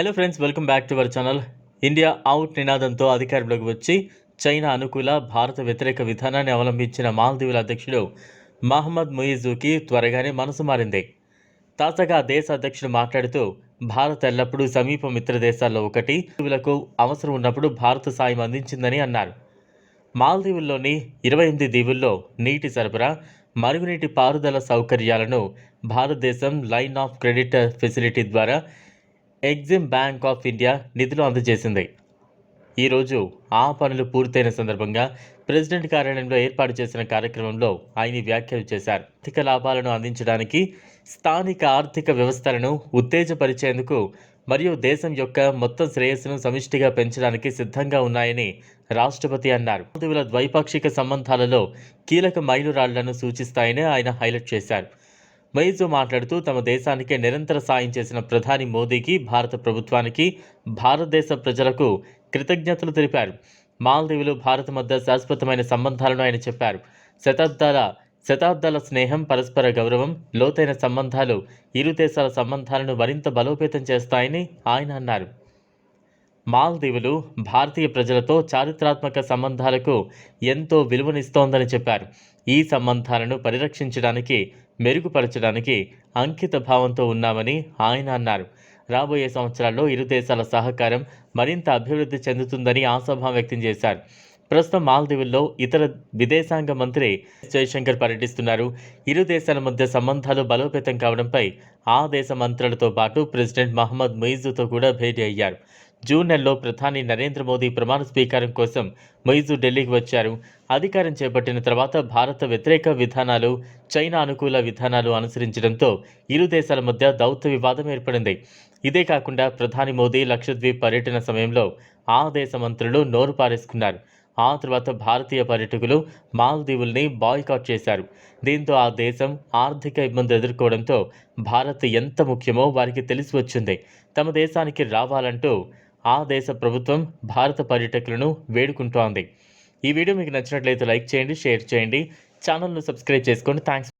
Hello friends welcome back to our channel India out నినాదంతో అధికారంలోకి వచ్చి చైనా అనుకూల భారత వ్యతిరేక విధానాన్ని అవలంబించిన మాల్దీవుల అధ్యక్షుడు మహమ్మద్ ముయిజుకి త్వరగానే మనసు మారింది. తాజాగా దేశ అధ్యక్షుడు మాట్లాడుతూ భారత్ ఎల్లప్పుడూ సమీప మిత్ర దేశాల్లో ఒకటి దీవులకు అవసరం ఉన్నప్పుడు భారత సాయం అందించిందని అన్నారు. మాల్దీవుల్లోని ఇరవై ఎనిమిది దీవుల్లో నీటి సరఫరా మరుగునీటి పారుదల సౌకర్యాలను భారతదేశం లైన్ ఆఫ్ క్రెడిట్ ఫెసిలిటీ ద్వారా ఎగ్జిమ్ బ్యాంక్ ఆఫ్ ఇండియా నిధులు అందజేసింది. ఈరోజు ఆ పనులు పూర్తయిన సందర్భంగా ప్రెసిడెంట్ కార్యాలయంలో ఏర్పాటు చేసిన కార్యక్రమంలో ఆయన వ్యాఖ్యలు చేశారు. ఆర్థిక లాభాలను అందించడానికి స్థానిక ఆర్థిక వ్యవస్థలను ఉత్తేజపరిచేందుకు మరియు దేశం యొక్క మొత్తం శ్రేయస్సును సమిష్టిగా పెంచడానికి సిద్ధంగా ఉన్నాయని రాష్ట్రపతి అన్నారు. మాల్దీవుల ద్వైపాక్షిక సంబంధాలలో కీలక మైలురాళ్ళను సూచిస్తాయని ఆయన హైలైట్ చేశారు. మైజు మాట్లాడుతూ తమ దేశానికే నిరంతర సాయం చేసిన ప్రధాని మోదీకి భారత ప్రభుత్వానికి భారతదేశ ప్రజలకు కృతజ్ఞతలు తెలిపారు. మాల్దీవులు భారత్ మధ్య శాశ్వతమైన సంబంధాలను ఆయన చెప్పారు. శతాబ్దాల శతాబ్దాల స్నేహం పరస్పర గౌరవం లోతైన సంబంధాలు ఇరు దేశాల సంబంధాలను మరింత బలోపేతం చేస్తాయని ఆయన అన్నారు. మాల్దీవులు భారతీయ ప్రజలతో చారిత్రాత్మక సంబంధాలకు ఎంతో విలువనిస్తోందని చెప్పారు. ఈ సంబంధాలను పరిరక్షించడానికి మెరుగుపరచడానికి అంకిత భావంతో ఉన్నామని ఆయన అన్నారు. రాబోయే సంవత్సరాల్లో ఇరు దేశాల సహకారం మరింత అభివృద్ధి చెందుతుందని ఆశాభావం వ్యక్తం చేశారు. ప్రస్తుతం మాల్దీవుల్లో ఇతర విదేశాంగ మంత్రి జయశంకర్ పర్యటిస్తున్నారు. ఇరు దేశాల మధ్య సంబంధాలు బలోపేతం కావడంపై ఆ దేశ మంత్రులతో పాటు ప్రెసిడెంట్ మహమ్మద్ మొయిజుతో కూడా భేటీ అయ్యారు. జూన్ నెలలో ప్రధాని నరేంద్ర మోదీ ప్రమాణ స్వీకారం కోసం మొయిజు ఢిల్లీకి వచ్చారు. అధికారం చేపట్టిన తర్వాత భారత వ్యతిరేక విధానాలు చైనా అనుకూల విధానాలు అనుసరించడంతో ఇరు దేశాల మధ్య దౌత్య వివాదం ఏర్పడింది. ఇదే కాకుండా ప్రధాని మోదీ లక్షద్వీప్ పర్యటన సమయంలో ఆ దేశ మంత్రులు నోరు పారేసుకున్నారు. ఆ తర్వాత భారతీయ పర్యటకులు మాల్దీవుల్ని బాయ్కాట్ చేశారు. దీంతో ఆ దేశం ఆర్థిక ఇబ్బంది ఎదుర్కోవడంతో భారత్ ఎంత ముఖ్యమో వారికి తెలిసి వచ్చింది. తమ దేశానికి రావాలంటూ ఆ దేశ ప్రభుత్వం భారత పర్యటకులను వేడుకుంటోంది. ఈ వీడియో మీకు నచ్చినట్లయితే లైక్ చేయండి షేర్ చేయండి. ఛానల్ను సబ్స్క్రైబ్ చేసుకోండి. థ్యాంక్స్